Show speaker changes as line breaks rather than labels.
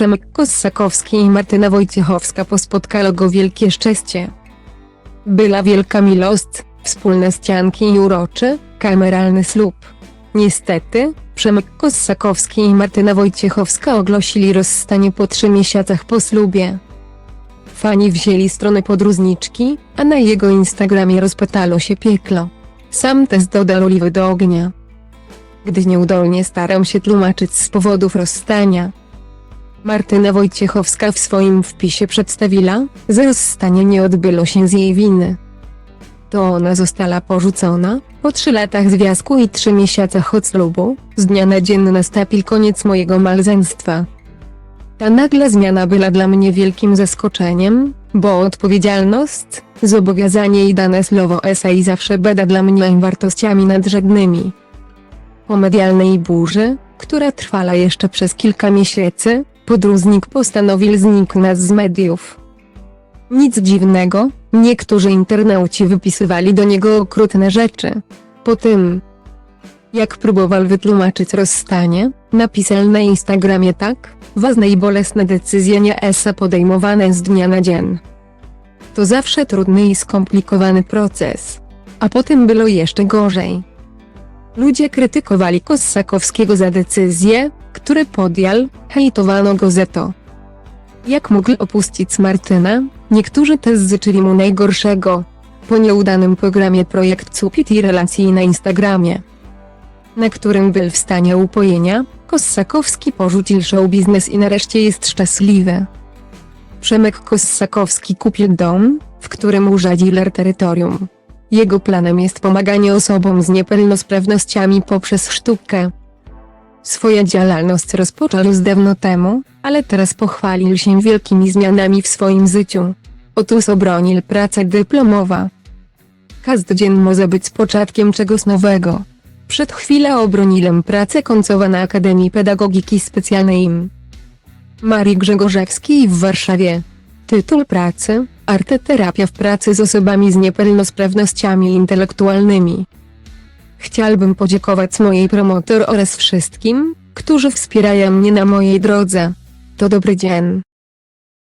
Przemek Kossakowski i Martyna Wojciechowska pospotkalo go wielkie szczęście. Była wielka miłość, wspólne ścianki i uroczy, kameralny ślub. Niestety, Przemek Kossakowski i Martyna Wojciechowska ogłosili rozstanie po trzy miesiącach po ślubie. Fani wzięli stronę podróżniczki, a na jego Instagramie rozpętało się pieklo. Sam też dodał oliwy do ognia. Gdy nieudolnie starał się tłumaczyć z powodów rozstania. Martyna Wojciechowska w swoim wpisie przedstawiła, że rozstanie nie odbyło się z jej winy. To ona została porzucona, po trzy latach związku i trzy miesiącach od ślubu, z dnia na dzień nastąpił koniec mojego małżeństwa. Ta nagła zmiana była dla mnie wielkim zaskoczeniem, bo odpowiedzialność, zobowiązanie i dane słowo esej zawsze bada dla mnie wartościami nadrzędnymi. Po medialnej burzy, która trwała jeszcze przez kilka miesięcy, podróżnik postanowił zniknąć z mediów. Nic dziwnego, niektórzy internauci wypisywali do niego okrutne rzeczy. Po tym, jak próbował wytłumaczyć rozstanie, napisał na Instagramie tak, ważne i bolesne decyzje nie podejmowane z dnia na dzień. To zawsze trudny i skomplikowany proces. A potem było jeszcze gorzej. Ludzie krytykowali Kossakowskiego za decyzje, które podjął, hejtowano go za to. Jak mógł opuścić Martynę, niektórzy też życzyli mu najgorszego. Po nieudanym programie Projekt Cupid i relacji na Instagramie, na którym był w stanie upojenia, Kossakowski porzucił show biznes i nareszcie jest szczęśliwy. Przemek Kossakowski kupił dom, w którym urządził terytorium. Jego planem jest pomaganie osobom z niepełnosprawnościami poprzez sztukę. Swoją działalność rozpoczął już dawno temu, ale teraz pochwalił się wielkimi zmianami w swoim życiu. Otóż obronił pracę dyplomowa. Każdy dzień może być początkiem czegoś nowego. Przed chwilą obroniłem pracę końcową na Akademii Pedagogiki Specjalnej im. Marii Grzegorzewskiej w Warszawie. Tytuł pracy: Arteterapia w pracy z osobami z niepełnosprawnościami intelektualnymi. Chciałbym podziękować mojej promotor oraz wszystkim, którzy wspierają mnie na mojej drodze. To dobry dzień.